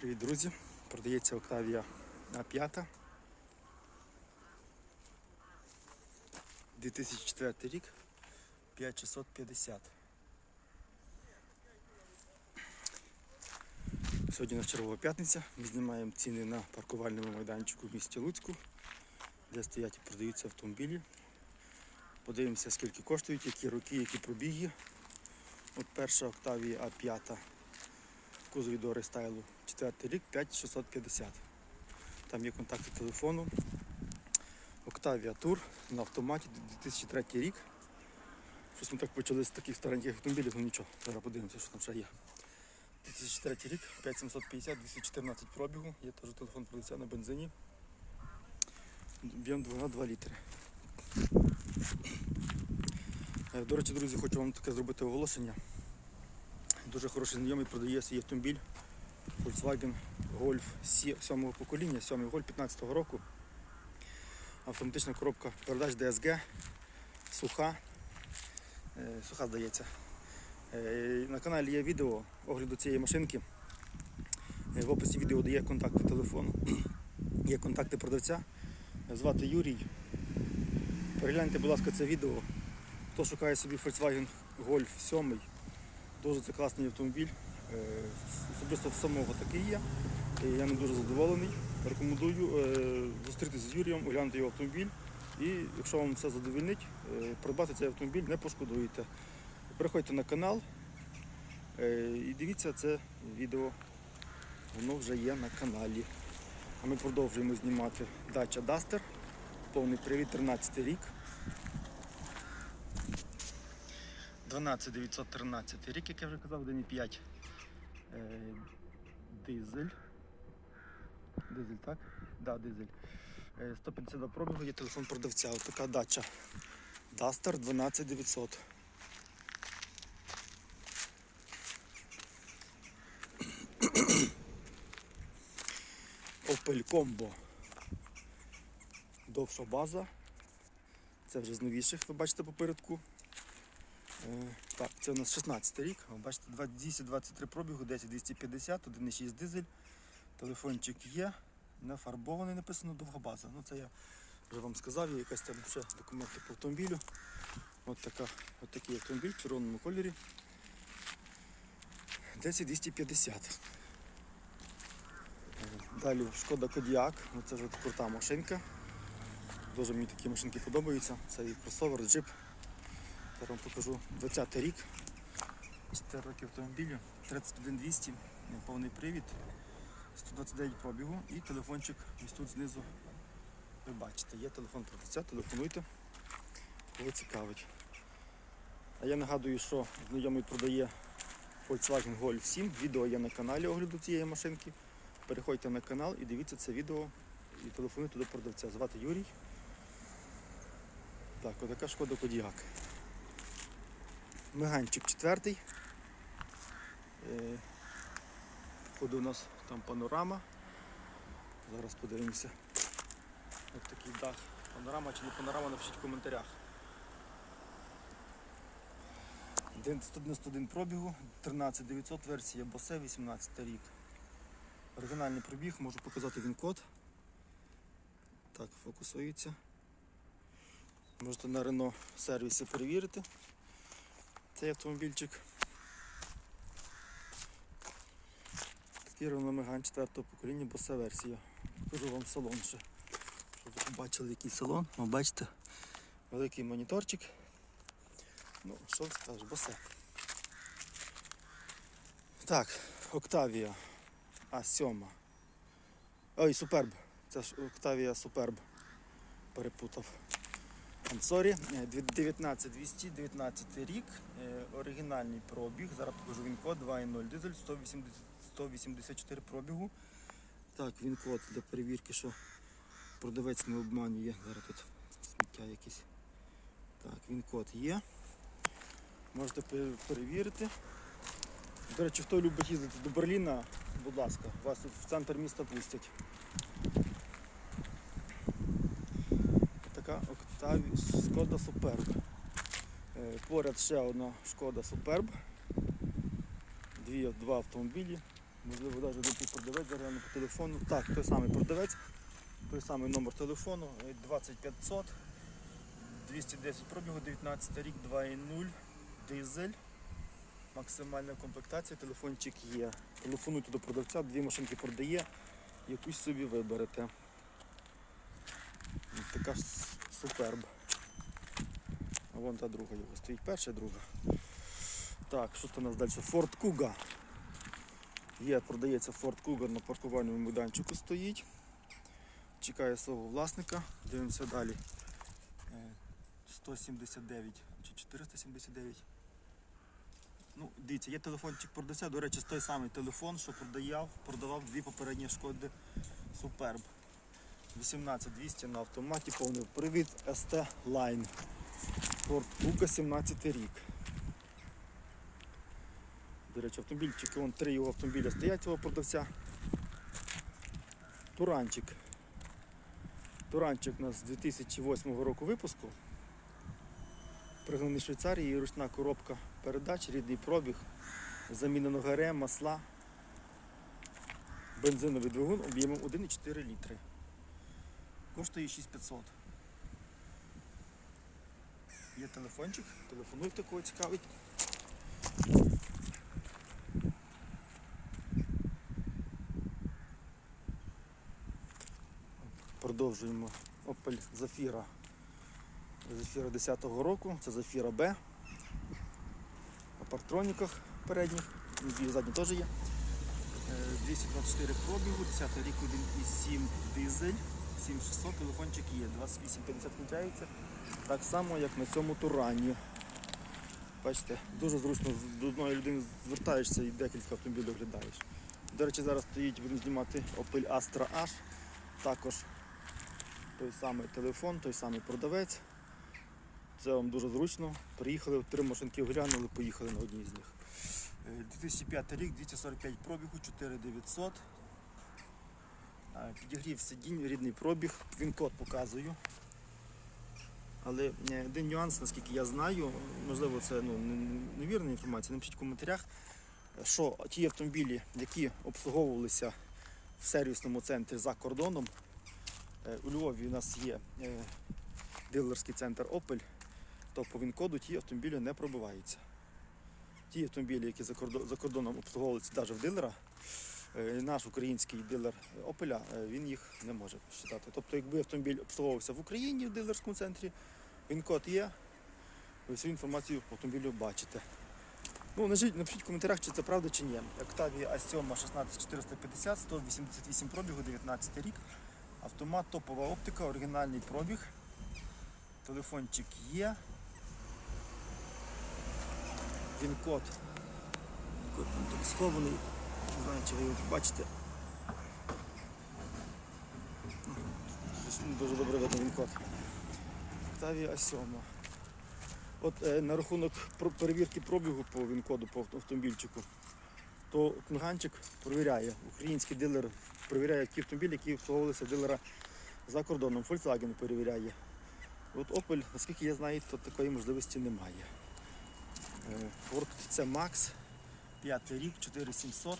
Привіт, друзі! Продається Octavia А5. 2004 рік 5650. Сьогодні на чергова п'ятниця. Ми знімаємо ціни на паркувальному майданчику в місті Луцьку, де стоять і продаються автомобілі. Подивимося, скільки коштують, які роки, які пробіги. От перша Octavia А5 в кузові до рестайлу 4 рік 5650. Там є контакти телефону. Octavia Tour на автоматі 2003 рік. Щось ми так почали з таких стареньких автомобілів, ну нічого, зараз подивимося, що там ще є. 2003 рік, 5750, 214 пробігу, є теж телефон продавця на бензині. Б'єм 2 на 2 літри. Е, До речі, друзі, хочу вам таке зробити оголошення. Дуже хороший знайомий продає свій автомобіль Volkswagen Golf 7 покоління, 7 Golf 15 року. Автоматична коробка передач DSG, суха. Е, Суха здається. Е, На каналі є відео огляду цієї машинки. Е, В описі відео дає контакти телефону. Є контакти продавця. Звати Юрій. Перегляньте, будь ласка, це відео. Хто шукає собі Volkswagen Golf 7, Дуже це класний автомобіль. Е, Особисто в самого такий є. Я не дуже задоволений. Рекомендую е, зустрітися з Юрієм, оглянути його автомобіль. І якщо вам все задовольнить, е, придбати цей автомобіль не пошкодуєте. Переходьте на канал і дивіться це відео. Воно вже є на каналі. А ми продовжуємо знімати дача Duster. Повний привід 13 рік. 12913 рік, як я вже казав, 1,5 е, дизель. Дизель, так? Да, дизель. Е, 152 пробігу є телефон продавця. Ось така дача. Duster 12900. Opel Combo. Довша база. Це вже з новіших, ви бачите попередку. Е, Так, це у нас 16 рік. Ви бачите, 223 пробігу, 10250, 1,6 дизель. Телефончик є, не фарбований, написано довгобаза. Ну це я вже вам сказав, є якась там ще документи по автомобілю. От, така, от такий автомобіль в червоному кольорі. 10250. Е, Далі шкода Кодіак, ну, це вже крута машинка. Дуже мені такі машинки подобаються. Це і кросовер, джип. Зараз вам покажу 20 рік. 4 роки автомобілю, 31200, повний привід, 129 пробігу і телефончик ось тут знизу. Ви бачите, є телефон продавця, телефонуйте, кого цікавить. А я нагадую, що знайомий продає Volkswagen Golf 7. Відео є на каналі огляду цієї машинки. Переходьте на канал і дивіться це відео і телефонуйте до продавця. Звати Юрій. Так, отака шкода Кодіак. Меганчик четвертий. Е, Походу у нас там панорама. Зараз подивимося. Ось такий дах. Панорама чи не панорама, напишіть в коментарях. 191 пробігу, 13900 версія Bose 18 рік. Оригінальний пробіг, можу показати він код. Так, фокусується. Можете на Renault сервісі перевірити цей автомобільчик. Такий Megane 4 покоління, босе версія. Покажу вам салон ще. Щоб ви побачили який салон. Ви бачите, великий моніторчик. Ну, що скажеш, босе. Так, Octavia А7. Ой, Superb. Це ж Octavia Superb. Перепутав. Е, 19200, 19 рік, е, оригінальний пробіг. Зараз покажу він код 2.0 дизель, 180, 184 пробігу. Так, він код для перевірки, що продавець не обманює. Зараз тут сміття якесь. Так, він код є. Можете перевірити. До речі, хто любить їздити до Берліна, будь ласка, вас тут в центр міста пустять. Octavia Шкода Superb. Е, Поряд ще одна Шкода Superb. Дві, два автомобілі. Можливо, навіть один продавець зараз по телефону. Так, той самий продавець, той самий номер телефону е, 2500 210 пробігу, 19 рік, 2.0, дизель. Максимальна комплектація, телефончик є. Телефонуйте до продавця, дві машинки продає, якусь собі виберете. Така ж суперб. А вон та друга його стоїть, перша, друга. Так, що у нас далі? Ford Kuga. Є, продається Ford Cougar на паркувальному майданчику стоїть. Чекає свого власника. Дивимося далі. Е, 179 чи 479. Ну, дивіться, є телефончик продавця. До речі, той самий телефон, що продавав, продавав дві попередні шкоди Superb. 18200 на автоматі, повний привід ST Line. Ford Kuga 17 рік. До речі, автомобільчики, вон три його автомобіля стоять цього продавця. Туранчик. Туранчик у нас з 2008 року випуску. Пригнаний Швейцарії, ручна коробка передач, рідний пробіг, замінено ГРМ, масла, бензиновий двигун об'ємом 1,4 літри. Коштує 6500. Є телефончик, телефонуйте, кого цікавить. Продовжуємо Opel Zafira. Zafira 10-го року, це Zafira B. На партроніках передніх, дві задні теж є. Е, 224 пробігу, 10 рік 1,7 дизель, 7600, телефончик є, 2850 кінчається. Так само, як на цьому турані. Бачите, дуже зручно до одної людини звертаєшся і декілька автомобілів оглядаєш. До речі, зараз стоїть, будемо знімати Opel Astra H. Також той самий телефон, той самий продавець. Це вам дуже зручно. Приїхали, три машинки оглянули, поїхали на одній з них. Е, 2005 рік, 245 пробігу, 4900. Підігрів сидінь, рідний пробіг, він код показую. Але е, один нюанс, наскільки я знаю, можливо, це ну, невірна інформація, напишіть в коментарях, що ті автомобілі, які обслуговувалися в сервісному центрі за кордоном, е, у Львові у нас є е, дилерський центр Opel, то по ВІН-коду ті автомобілі не пробиваються. Ті автомобілі, які за кордоном обслуговуються навіть в дилера, наш український дилер Opel, е, він їх не може посчитати. Тобто, якби автомобіль обслуговувався в Україні в дилерському центрі, він-код є, ви всю інформацію по автомобілю бачите. Ну, напишіть, в коментарях, чи це правда, чи ні. Octavia A7 16450, 188 пробігу, 19 рік. Автомат, топова оптика, оригінальний пробіг. Телефончик є. Він код. Код тут схований. Не знаю, чи ви його бачите. Дуже добре видно він код. Octavia A7. От е, на рахунок перевірки пробігу по він-коду по автомобільчику, то книганчик перевіряє. Український дилер перевіряє ті автомобілі, які обслуговувалися дилера за кордоном. Volkswagen перевіряє. От Opel, наскільки я знаю, то такої можливості немає. Е, Ford C Max, 5 рік, 4700,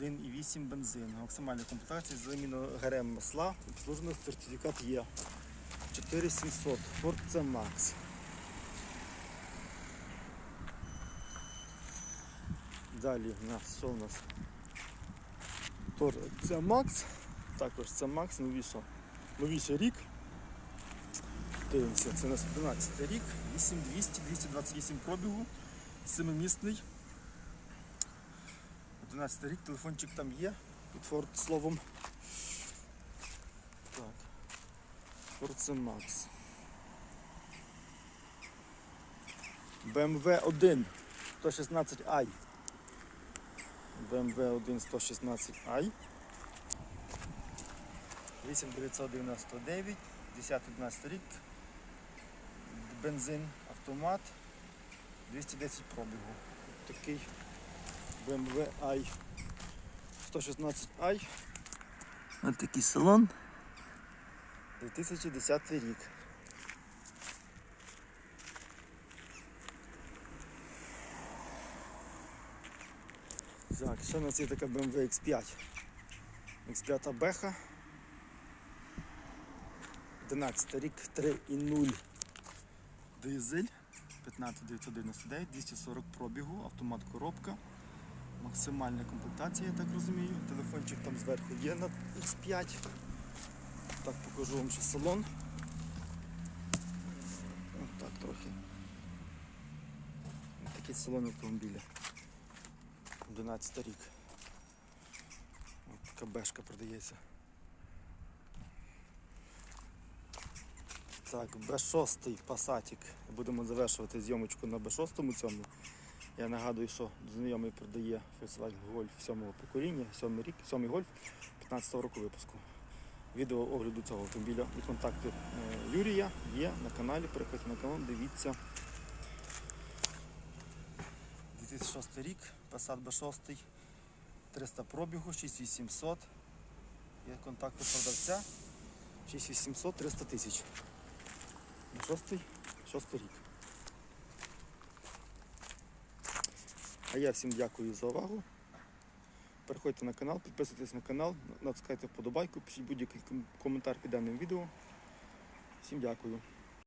1,8 бензин. Максимальна комплектація, заміна ГРМ масла, обслужений сертифікат є. 4700, Ford C Max. Далі у нас що у нас? Тож це Макс, також це Макс, новіша, новіший рік. Дивимося, це у нас 11 рік, 8200, 228 пробігу, 7-місний. 11 рік, телефончик там є, під Ford словом. Так. Ford це Max. BMW 1 116i. BMW 1 116i. 8999, 10-11 рік. Бензин, автомат, 210 пробігу. Такий BMW i 116i. Ось такий салон. 2010 рік. Так, ще у нас є така BMW X5. X5 Беха. 11 рік, 3,0 дизель. 15999, 240 пробігу, автомат коробка. Максимальна комплектація, я так розумію. Телефончик там зверху є на X5. Так покажу вам ще салон. Ось так трохи. Ось Такий салон автомобіля. 11 рік. Ось така бешка продається. Так, Б6 пасатик. Будемо завершувати зйомочку на Б6 цьому. Я нагадую, що знайомий продає Volkswagen Golf 7 покоління, 7 рік, 7 Golf 15 року випуску. Відео огляду цього автомобіля і контакти е, Юрія є на каналі. Переходьте на канал, дивіться. 2006 рік, Passat B6, 300 пробігу, 6800. Є контакти продавця. 6800, 300 тисяч. На шостий, шостий рік. А я всім дякую за увагу. Переходьте на канал, підписуйтесь на канал, натискайте вподобайку, пишіть будь-який коментар під даним відео. Всім дякую.